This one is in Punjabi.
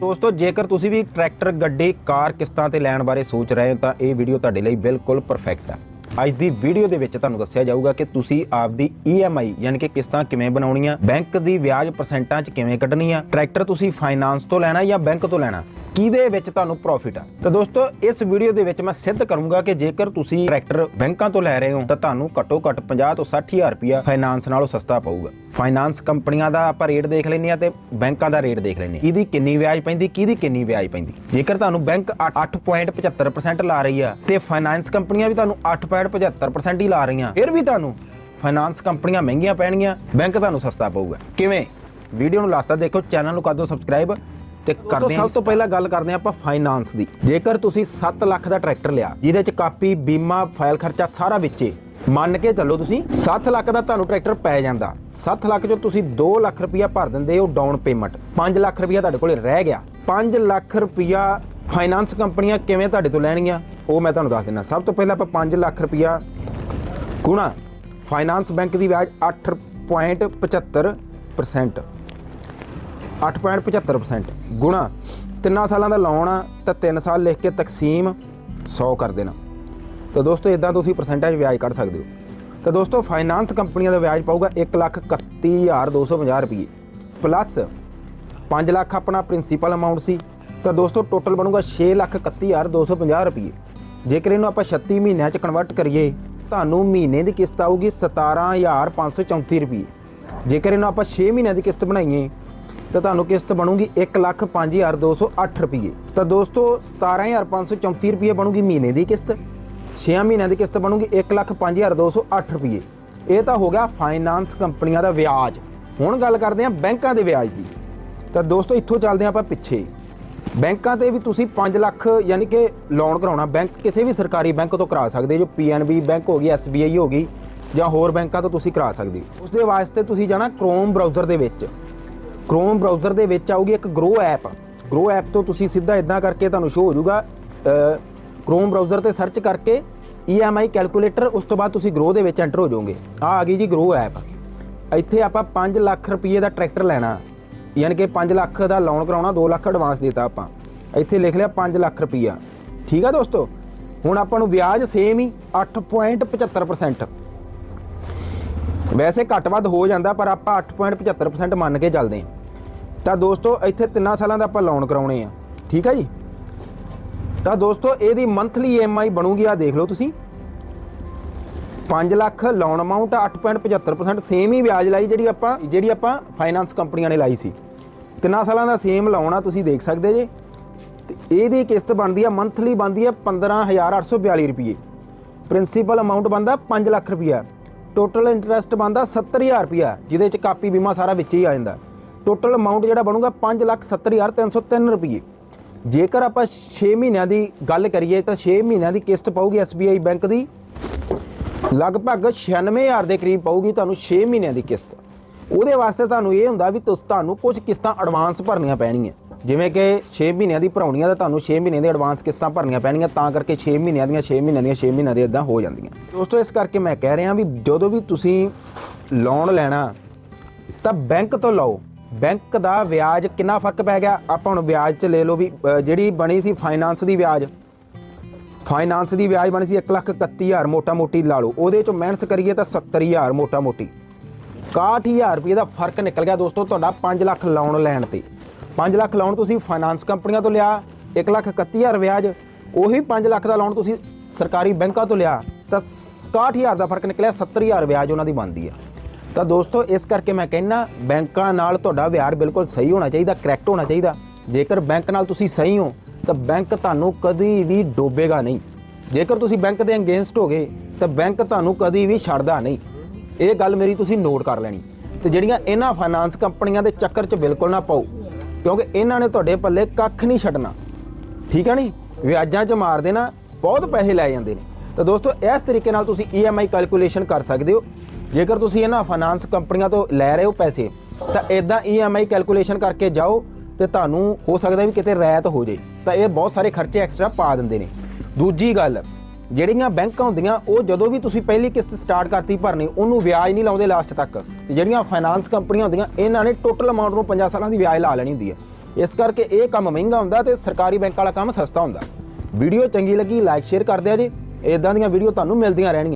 ਦੋਸਤੋ, ਜੇਕਰ ਤੁਸੀਂ ਵੀ ਟਰੈਕਟਰ, ਗੱਡੀ, ਕਾਰ ਕਿਸ਼ਤਾਂ ਤੇ ਲੈਣ ਬਾਰੇ ਸੋਚ ਰਹੇ ਹੋ, ਤਾਂ ਇਹ ਵੀਡੀਓ ਤੁਹਾਡੇ ਲਈ ਬਿਲਕੁਲ ਪਰਫੈਕਟ ਹੈ ਅੱਜ ਦੀ ਵੀਡੀਓ ਦੇ ਵਿੱਚ ਤੁਹਾਨੂੰ ਦੱਸਿਆ ਜਾਊਗਾ ਕਿ ਤੁਸੀਂ ਆਪਦੀ EMI ਯਾਨੀ ਕਿ ਕਿਸ਼ਤਾਂ ਕਿਵੇਂ ਬਣਾਉਣੀਆਂ ਬੈਂਕ ਦੀ ਵਿਆਜ ਪਰਸੈਂਟਾਂ 'ਚ ਕਿਵੇਂ ਕੱਢਣੀ ਆ, ਟਰੈਕਟਰ ਤੁਸੀਂ ਫਾਈਨਾਂਸ ਤੋਂ ਲੈਣਾ ਜਾਂ ਬੈਂਕ ਤੋਂ ਲੈਣਾ, ਕਿਹਦੇ ਵਿੱਚ ਤੁਹਾਨੂੰ ਪ੍ਰੋਫਿਟ ਆ। ਤਾਂ ਦੋਸਤੋ, ਇਸ ਵੀਡੀਓ ਦੇ ਵਿੱਚ ਮੈਂ ਸਿੱਧ ਕਰੂੰਗਾ ਕਿ ਜੇਕਰ ਤੁਸੀਂ ਟਰੈਕਟਰ ਬੈਂਕਾਂ ਤੋਂ ਲੈ ਰਹੇ ਹੋ, ਤਾਂ ਤੁਹਾਨੂੰ ਘੱਟੋ ਘੱਟ 50 ਤੋਂ 60 ਹਜ਼ਾਰ ਰੁਪਇਆ ਫਾਈਨਾਂਸ ਨਾਲੋਂ ਸਸਤਾ ਪਊਗਾ। ਫਾਈਨਾਂਸ ਕੰਪਨੀਆਂ ਦਾ ਆਪਾਂ ਰੇਟ ਦੇਖ ਲੈਂਦੇ ਆ ਤੇ ਬੈਂਕਾਂ ਦਾ ਰੇਟ ਦੇਖ ਲੈਂਦੇ ਆ ਇਹਦੀ ਕਿੰਨੀ ਵਿਆਜ ਪੈਂਦੀ ਕਿਹਦੀ ਕਿੰਨੀ ਵਿਆਜ ਪੈਂਦੀ? ਜੇਕਰ ਤੁਹਾਨੂੰ ਬੈਂਕ 8.75% ਲਾ ਰਹੀ ਆ ਤੇ ਫਾਈਨਾਂਸ ਕੰਪਨੀਆਂ ਵੀ ਤੁਹਾਨੂੰ 8.75% ਹੀ ਲਾ ਰਹੀਆਂ ਫਿਰ ਵੀ ਤੁਹਾਨੂੰ ਫਾਈਨਾਂਸ ਕੰਪਨੀਆਂ ਮਹਿੰਗੀਆਂ ਪੈਣਗੀਆਂ ਬੈਂਕ ਤੁਹਾਨੂੰ ਸਸਤਾ ਪਊਗਾ। ਕਿਵੇਂ? ਵੀਡੀਓ ਨੂੰ ਲਾਸਟ ਤੱਕ ਦੇਖੋ ਚੈਨਲ ਨੂੰ ਕਰ ਦਿਓ ਸਬਸਕ੍ਰਾਈਬ ਤੇ ਕਰਦੇ ਹਾਂ ਸਭ ਤੋਂ ਪਹਿਲਾਂ ਗੱਲ ਕਰਦੇ ਹਾਂ ਆਪਾਂ ਫਾਈਨਾਂਸ ਦੀ। ਜੇਕਰ ਤੁਸੀਂ 7 ਲੱਖ ਦਾ ਟਰੈਕਟਰ ਲਿਆ ਜਿਹਦੇ ਚ ਕਾਪੀ ਬੀਮਾ ਫਾਈਲ ਖਰਚਾ ਸਾਰਾ ਵਿੱਚੇ ਮੰਨ ਕੇ ਚੱਲੋ ਤੁਸੀਂ 7 ਲੱਖ ਦਾ ਤੁਹਾਨੂੰ ਟਰੈਕਟਰ ਪੈ ਜਾਂਦਾ। 7 ਲੱਖ ਚੋਂ ਤੁਸੀਂ 2 ਲੱਖ ਰੁਪਇਆ ਭਰ ਦਿੰਦੇ ਹੋ ਡਾਊਨ ਪੇਮੈਂਟ 5 ਲੱਖ ਰੁਪਇਆ ਤੁਹਾਡੇ ਕੋਲੇ ਰਹਿ ਗਿਆ। 5 ਲੱਖ ਰੁਪਇਆ ਫਾਈਨਾਂਸ ਕੰਪਨੀਆਂ ਕਿਵੇਂ ਤੁਹਾਡੇ ਤੋਂ ਲੈਣਗੀਆਂ? ਉਹ ਮੈਂ ਤੁਹਾਨੂੰ ਦੱਸ ਦਿੰਦਾ। ਸਭ ਤੋਂ ਪਹਿਲਾਂ ਆਪਾਂ 5 ਲੱਖ ਰੁਪਇਆ ਗੁਣਾ। ਫਾਈਨਾਂਸ ਬੈਂਕ ਦੀ ਵਿਆਜ 8.75% 8.75% ਗੁਣਾ। ਤਿੰਨਾਂ ਸਾਲਾਂ ਦਾ ਲੋਨ ਆ, ਤਾਂ 3 ਸਾਲ ਲਿਖ ਕੇ ਤਕਸੀਮ 100 ਕਰ ਦੇਣਾ। ਤਾਂ ਦੋਸਤੋ ਇਦਾਂ ਤੁਸੀਂ ਪਰਸੈਂਟੇਜ ਵਿਆਜ ਕੱਢ ਸਕਦੇ ਹੋ। ਤਾਂ ਦੋਸਤੋ ਫਾਈਨਾਂਸ ਕੰਪਨੀਆਂ ਦਾ ਵਿਆਜ ਪਾਊਗਾ 131250 ਰੁਪਏ। ਪਲੱਸ 5 ਲੱਖ ਆਪਣਾ ਪ੍ਰਿੰਸੀਪਲ ਅਮਾਉਂਟ ਸੀ, ਤਾਂ ਦੋਸਤੋ ਟੋਟਲ ਬਣੂਗਾ 631250 ਰੁਪਏ। ਜੇਕਰ ਇਹਨੂੰ ਆਪਾਂ 36 ਮਹੀਨਿਆਂ ਚ ਕਨਵਰਟ ਕਰੀਏ, ਤੁਹਾਨੂੰ ਮਹੀਨੇ ਦੀ ਕਿਸ਼ਤ ਆਊਗੀ 17534 ਰੁਪਏ। ਜੇਕਰ ਇਹਨੂੰ ਆਪਾਂ 6 ਮਹੀਨਿਆਂ ਦੀ ਕਿਸ਼ਤ ਬਣਾਈਏ, ਤਾਂ ਤੁਹਾਨੂੰ ਕਿਸ਼ਤ ਬਣੂਗੀ 105208 ਰੁਪਏ। ਤਾਂ ਦੋਸਤੋ 17534 ਰੁਪਏ ਬਣੂਗੀ ਮਹੀਨੇ ਦੀ ਕਿਸ਼ਤ। 6 ਮਹੀਨਿਆਂ ਦੀ ਕਿਸ਼ਤ ਬਣੂਗੀ 105208 ਰੁਪਏ ਇਹ ਤਾਂ ਹੋ ਗਿਆ ਫਾਈਨਾਂਸ ਕੰਪਨੀਆਂ ਦਾ ਵਿਆਜ। ਹੁਣ ਗੱਲ ਕਰਦੇ ਹਾਂ ਬੈਂਕਾਂ ਦੇ ਵਿਆਜ ਦੀ। ਤਾਂ ਦੋਸਤੋ, ਇੱਥੋਂ ਚੱਲਦੇ ਹਾਂ ਆਪਾਂ ਪਿੱਛੇ। ਬੈਂਕਾਂ ਤੇ ਵੀ ਤੁਸੀਂ 5 ਲੱਖ ਯਾਨੀ ਕਿ ਲੋਨ ਕਰਾਉਣਾ। ਬੈਂਕ ਕਿਸੇ ਵੀ ਸਰਕਾਰੀ ਬੈਂਕ ਤੋਂ ਕਰਾ ਸਕਦੇ ਜੋ ਪੀਐਨਬੀ ਬੈਂਕ ਹੋ ਗਈ ਐਸਬੀਆਈ ਹੋ ਗਈ ਜਾਂ ਹੋਰ ਬੈਂਕਾਂ ਤੋਂ ਤੁਸੀਂ ਕਰਾ ਸਕਦੇ ਹੋ। ਉਸ ਦੇ ਵਾਸਤੇ ਤੁਸੀਂ ਜਾਣਾ ਕ੍ਰੋਮ ਬ੍ਰਾਊਜ਼ਰ ਦੇ ਵਿੱਚ। ਕ੍ਰੋਮ ਬ੍ਰਾਊਜ਼ਰ ਦੇ ਵਿੱਚ ਆਊਗੀ ਇੱਕ ਗਰੋ ਐਪ ਗਰੋ ਐਪ ਤੋਂ ਤੁਸੀਂ ਸਿੱਧਾ ਇਦਾਂ ਕਰਕੇ ਤੁਹਾਨੂੰ ਸ਼ੋ ਹੋ ਜਾਊਗਾ ਕ੍ਰੋਮ ਬ੍ਰਾਊਜ਼ਰ ਤੇ ਸਰਚ ਕਰਕੇ EMI ਕੈਲਕੂਲੇਟਰ ਉਸ ਤੋਂ ਬਾਅਦ ਤੁਸੀਂ ਗਰੋ ਦੇ ਵਿੱਚ ਐਂਟਰ ਹੋ ਜਾਓਗੇ। ਆ ਆ ਗਈ ਜੀ ਗਰੋ ਐਪ ਇੱਥੇ ਆਪਾਂ 5 ਲੱਖ ਰੁਪਏ ਦਾ ਟਰੈਕਟਰ ਲੈਣਾ। ਯਾਨੀ ਕਿ 5 ਲੱਖ ਦਾ ਲੋਨ ਕਰਾਉਣਾ 2 ਲੱਖ ਐਡਵਾਂਸ ਦਿੱਤਾ ਆਪਾਂ। ਇੱਥੇ ਲਿਖ ਲਿਆ 5 ਲੱਖ ਰੁਪਈਆ। ਠੀਕ ਆ ਦੋਸਤੋ? ਹੁਣ ਆਪਾਂ ਨੂੰ ਵਿਆਜ ਸੇਮ ਹੀ 8.75% ਵੈਸੇ ਘੱਟ ਵੱਧ ਹੋ ਜਾਂਦਾ, ਪਰ ਆਪਾਂ 8.75% ਮੰਨ ਕੇ ਚੱਲਦੇ ਹਾਂ। ਤਾਂ ਦੋਸਤੋ, ਇੱਥੇ ਤਿੰਨਾਂ ਸਾਲਾਂ ਦਾ ਆਪਾਂ ਲੋਨ ਕਰਾਉਣੇ ਆ। ਠੀਕ ਆ ਜੀ? ਤਾਂ ਦੋਸਤੋ, ਇਹਦੀ ਮੰਥਲੀ EMI ਬਣੂਗੀ ਆ ਦੇਖ ਲਓ ਤੁਸੀਂ। 5 ਲੱਖ ਲੋਨ ਅਮਾਉਂਟ 8.75% ਸੇਮ ਹੀ ਵਿਆਜ ਲਾਈ ਜਿਹੜੀ ਆਪਾਂ ਜਿਹੜੀ ਆਪਾਂ ਫਾਈਨਾਂਸ ਕੰਪਨੀਆਂ ਨੇ ਲਾਈ ਸੀ। ਤਿੰਨਾਂ ਸਾਲਾਂ ਦਾ ਸੇਮ ਲਾਉਣਾ ਤੁਸੀਂ ਦੇਖ ਸਕਦੇ ਜੇ। ਤੇ ਇਹਦੀ ਕਿਸ਼ਤ ਬਣਦੀ ਆ ਮੰਥਲੀ ਬਣਦੀ ਆ 15842 ਰੁਪਏ। ਪ੍ਰਿੰਸੀਪਲ ਅਮਾਉਂਟ ਬਣਦਾ 5 ਲੱਖ ਰੁਪਿਆ ਟੋਟਲ ਇੰਟਰਸਟ ਬਣਦਾ 70000 ਰੁਪਿਆ ਜਿਹਦੇ ਚ ਕਾਪੀ ਬੀਮਾ ਸਾਰਾ ਵਿੱਚ ਹੀ ਆ ਜਾਂਦਾ। ਟੋਟਲ ਅਮਾਉਂਟ ਜਿਹੜਾ ਬਣੂਗਾ 570303 ਰੁਪਏ। ਜੇਕਰ ਆਪਾਂ 6 ਮਹੀਨਿਆਂ ਦੀ ਗੱਲ ਕਰੀਏ ਤਾਂ 6 ਮਹੀਨਿਆਂ ਦੀ ਕਿਸ਼ਤ ਪਾਊਗੀ SBI ਬੈਂਕ ਦੀ। ਲਗਭਗ 96000 ਦੇ ਕਰੀਬ ਪਊਗੀ ਤੁਹਾਨੂੰ 6 ਮਹੀਨਿਆਂ ਦੀ ਕਿਸ਼ਤ। ਉਹਦੇ ਵਾਸਤੇ ਤੁਹਾਨੂੰ ਇਹ ਹੁੰਦਾ ਵੀ ਤੁਹਾਨੂੰ ਕੁਝ ਕਿਸ਼ਤਾਂ ਐਡਵਾਂਸ ਭਰਨੀਆਂ ਪੈਣਗੀਆਂ। ਜਿਵੇਂ ਕਿ 6 ਮਹੀਨਿਆਂ ਦੀ ਭਰਾਉਣੀਆਂ ਤਾਂ ਤੁਹਾਨੂੰ 6 ਮਹੀਨਿਆਂ ਦੀ ਐਡਵਾਂਸ ਕਿਸ਼ਤਾਂ ਭਰਨੀਆਂ ਪੈਣਗੀਆਂ, ਤਾਂ ਕਰਕੇ 6 ਮਹੀਨਿਆਂ ਦੀਆਂ 6 ਮਹੀਨਿਆਂ ਦੀਆਂ 6 ਮਹੀਨਿਆਂ ਦੀਆਂ ਇਦਾਂ ਹੋ ਜਾਂਦੀਆਂ। ਦੋਸਤੋ, ਇਸ ਕਰਕੇ ਮੈਂ ਕਹਿ ਰਿਹਾ ਵੀ ਜਦੋਂ ਵੀ ਤੁਸੀਂ ਲੋਨ ਲੈਣਾ, ਤਾਂ ਬੈਂਕ ਤੋਂ ਲਓ। ਬੈਂਕ ਦਾ ਵਿਆਜ ਕਿੰਨਾ ਫ਼ਰਕ ਪੈ ਗਿਆ? ਆਪਾਂ ਹੁਣ ਵਿਆਜ 'ਚ ਲੈ ਲਓ ਵੀ ਅ, ਜਿਹੜੀ ਬਣੀ ਸੀ ਫਾਈਨਾਂਸ ਦੀ ਵਿਆਜ। ਫਾਈਨਾਂਸ ਦੀ ਵਿਆਜ ਬਣੀ ਸੀ 131000 ਮੋਟਾ ਮੋਟੀ ਲਾ ਲਓ। ਉਹਦੇ ਚੋਂ ਮਿਹਨਤ ਕਰੀਏ ਤਾਂ 70000 ਮੋਟਾ ਮੋਟੀ 61000 ਰੁਪਏ ਦਾ ਫ਼ਰਕ ਨਿਕਲ ਗਿਆ ਦੋਸਤੋ ਤੁਹਾਡਾ 5 ਲੱਖ ਲੋਨ ਲੈਣ ਤੇ। 5 ਲੱਖ ਲੋਨ ਤੁਸੀਂ ਫਾਈਨਾਂਸ ਕੰਪਨੀਆਂ ਤੋਂ ਲਿਆ 131000 ਵਿਆਜ ਉਹੀ 5 ਲੱਖ ਦਾ ਲੋਨ ਤੁਸੀਂ ਸਰਕਾਰੀ ਬੈਂਕਾਂ ਤੋਂ ਲਿਆ। ਤਾਂ 61000 ਦਾ ਫ਼ਰਕ ਨਿਕਲਿਆ 70000 ਵਿਆਜ ਉਹਨਾਂ ਦੀ ਬਣਦੀ ਆ। ਤਾਂ ਦੋਸਤੋ, ਇਸ ਕਰਕੇ ਮੈਂ ਕਹਿੰਦਾ, ਬੈਂਕਾਂ ਨਾਲ ਤੁਹਾਡਾ ਵਿਹਾਰ ਬਿਲਕੁਲ ਸਹੀ ਹੋਣਾ ਚਾਹੀਦਾ ਕਰੈਕਟ ਹੋਣਾ ਚਾਹੀਦਾ। ਜੇਕਰ ਬੈਂਕ ਨਾਲ ਤੁਸੀਂ ਸਹੀ ਹੋ, ਤਾਂ ਬੈਂਕ ਤੁਹਾਨੂੰ ਕਦੀ ਵੀ ਡੋਬੇਗਾ ਨਹੀਂ। ਜੇਕਰ ਤੁਸੀਂ ਬੈਂਕ ਦੇ ਅਗੇਂਸਟ ਹੋਗੇ, ਤਾਂ ਬੈਂਕ ਤੁਹਾਨੂੰ ਕਦੀ ਵੀ ਛੱਡਦਾ ਨਹੀਂ। ਇਹ ਗੱਲ ਮੇਰੀ ਤੁਸੀਂ ਨੋਟ ਕਰ ਲੈਣੀ। ਤੇ ਜਿਹੜੀਆਂ ਇਹਨਾਂ ਫਾਈਨਾਂਸ ਕੰਪਨੀਆਂ ਦੇ ਚੱਕਰ 'ਚ ਬਿਲਕੁਲ ਨਾ ਪਾਓ, ਕਿਉਂਕਿ ਇਹਨਾਂ ਨੇ ਤੁਹਾਡੇ ਪੱਲੇ ਕੱਖ ਨਹੀਂ ਛੱਡਣਾ। ਠੀਕ ਹੈ ਨਹੀਂ ਵਿਆਜਾਂ 'ਚ ਮਾਰ ਦੇਣਾ, ਬਹੁਤ ਪੈਸੇ ਲੈ ਜਾਂਦੇ ਨੇ। ਤਾਂ ਦੋਸਤੋ, ਇਸ ਤਰੀਕੇ ਨਾਲ ਤੁਸੀਂ EMI ਕੈਲਕੂਲੇਸ਼ਨ ਕਰ ਸਕਦੇ ਹੋ। ਜੇਕਰ ਤੁਸੀਂ ਇਹਨਾਂ ਫਾਈਨਾਂਸ ਕੰਪਨੀਆਂ ਤੋਂ ਲੈ ਰਹੇ ਹੋ ਪੈਸੇ, ਤਾਂ ਇਦਾਂ EMI ਕੈਲਕੂਲੇਸ਼ਨ ਕਰਕੇ ਜਾਓ ਤੇ ਤੁਹਾਨੂੰ ਹੋ ਸਕਦਾ ਵੀ ਕਿਤੇ ਰਹਿਤ ਹੋ ਜੇ। ਤਾਂ ਇਹ ਬਹੁਤ ਸਾਰੇ ਖਰਚੇ ਐਕਸਟਰਾ ਪਾ ਦਿੰਦੇ ਨੇ। ਦੂਜੀ ਗੱਲ, ਜਿਹੜੀਆਂ ਬੈਂਕਾਂ ਹੁੰਦੀਆਂ, ਉਹ ਜਦੋਂ ਵੀ ਤੁਸੀਂ ਪਹਿਲੀ ਕਿਸ਼ਤ ਸਟਾਰਟ ਕਰਤੀ ਭਰਨੀ, ਉਹਨੂੰ ਵਿਆਜ ਨਹੀਂ ਲਾਉਂਦੇ ਲਾਸਟ ਤੱਕ। ਜਿਹੜੀਆਂ ਫਾਈਨਾਂਸ ਕੰਪਨੀਆਂ ਹੁੰਦੀਆਂ, ਇਹਨਾਂ ਨੇ ਟੋਟਲ ਅਮਾਉਂਟ ਨੂੰ 50 ਸਾਲਾਂ ਦੀ ਵਿਆਜ ਲਾ ਲੈਣੀ ਹੁੰਦੀ ਹੈ। ਇਸ ਕਰਕੇ ਇਹ ਕੰਮ ਮਹਿੰਗਾ ਹੁੰਦਾ ਤੇ ਸਰਕਾਰੀ ਬੈਂਕ ਵਾਲਾ ਕੰਮ ਸਸਤਾ ਹੁੰਦਾ। ਵੀਡੀਓ ਚੰਗੀ ਲੱਗੀ ਲਾਈਕ ਸ਼ੇਅਰ ਕਰ ਦਿਆ ਜੀ। ਇਦਾਂ ਦੀਆਂ ਵੀਡੀਓ ਤੁਹਾਨੂੰ ਮਿਲਦੀਆਂ ਰਹਿਣਗੀਆਂ।